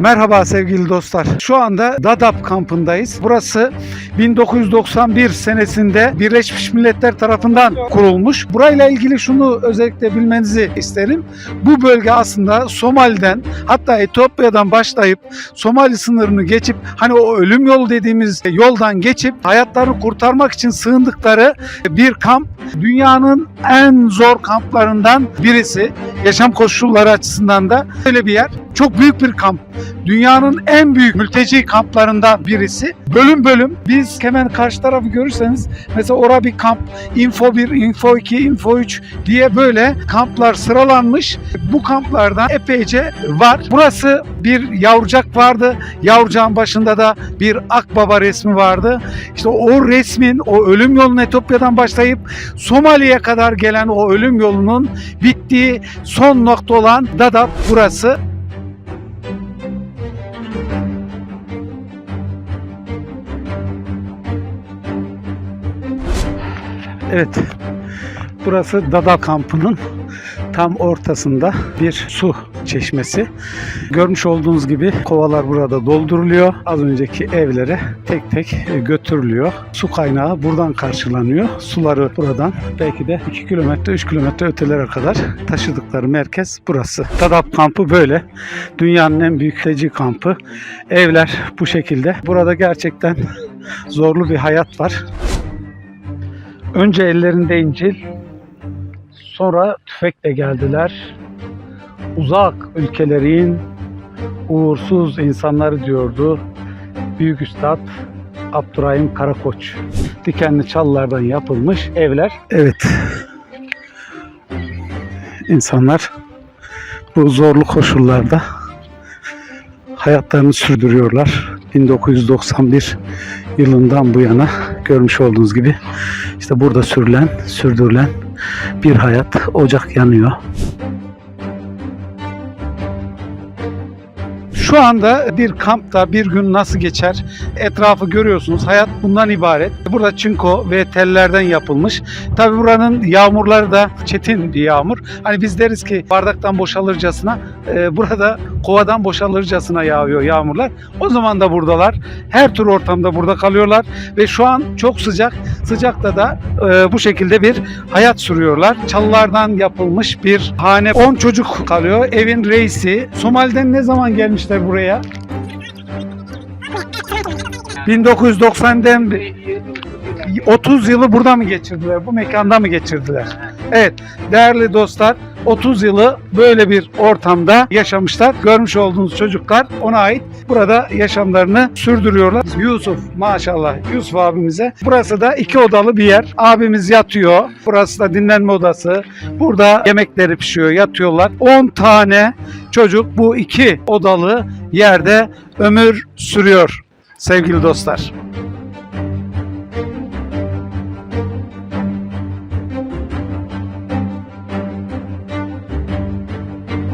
Merhaba sevgili dostlar. Şu anda Dadaab kampındayız. Burası 1991 senesinde Birleşmiş Milletler tarafından kurulmuş. Burayla ilgili şunu özellikle bilmenizi isterim. Bu bölge aslında Somali'den hatta Etiyopya'dan başlayıp Somali sınırını geçip hani o ölüm yolu dediğimiz yoldan geçip hayatlarını kurtarmak için sığındıkları bir kamp. Dünyanın en zor kamplarından birisi. Yaşam koşulları açısından da öyle bir yer. Çok büyük bir kamp. Dünyanın en büyük mülteci kamplarından birisi. Bölüm bölüm biz hemen karşı tarafı görürseniz mesela orada bir kamp info 1, info 2, info 3 diye böyle kamplar sıralanmış. Bu kamplardan epeyce var. Burası bir yavrucak vardı. Yavrucağın başında da bir akbaba resmi vardı. İşte o resmin o ölüm yolunun Etiyopya'dan başlayıp Somali'ye kadar gelen o ölüm yolunun bittiği son nokta olan Dadaab burası. Evet. Burası Dadaab kampının tam ortasında bir su çeşmesi. Görmüş olduğunuz gibi kovalar burada dolduruluyor. Az önceki evlere tek tek götürülüyor. Su kaynağı buradan karşılanıyor. Suları buradan belki de 2 kilometre 3 kilometre ötelere kadar taşıdıkları merkez burası. Dadaab kampı böyle. Dünyanın en büyük mülteci kampı. Evler bu şekilde. Burada gerçekten zorlu bir hayat var. Önce ellerinde İncil, sonra tüfekle geldiler. Uzak ülkelerin uğursuz insanları diyordu Büyük Üstad Abdurrahim Karakoç. Dikenli çalılardan yapılmış evler. Evet. İnsanlar bu zorlu koşullarda hayatlarını sürdürüyorlar. 1991 yılından bu yana görmüş olduğunuz gibi işte burada sürülen, sürdürülen bir hayat. Ocak yanıyor. Şu anda bir kampta bir gün nasıl geçer? Etrafı görüyorsunuz. Hayat bundan ibaret. Burada çinko ve tellerden yapılmış. Tabi buranın yağmurları da çetin bir yağmur. Hani biz deriz ki bardaktan boşalırcasına e, burada kovadan boşalırcasına yağıyor yağmurlar. O zaman da buradalar. Her tür ortamda burada kalıyorlar ve şu an çok sıcak. Sıcakta da e, bu şekilde bir hayat sürüyorlar. Çalılardan yapılmış bir hane. 10 çocuk kalıyor. Evin reisi. Somali'den ne zaman gelmişler buraya? 1990'dan beri 30 yılı burada mı geçirdiler? Bu mekanda mı geçirdiler? Evet değerli dostlar 30 yılı böyle bir ortamda yaşamışlar. Görmüş olduğunuz çocuklar ona ait burada yaşamlarını sürdürüyorlar. Yusuf maşallah Yusuf abimize. Burası da iki odalı bir yer. Abimiz yatıyor. Burası da dinlenme odası. Burada yemekleri pişiyor yatıyorlar. 10 tane çocuk bu iki odalı yerde ömür sürüyor sevgili dostlar.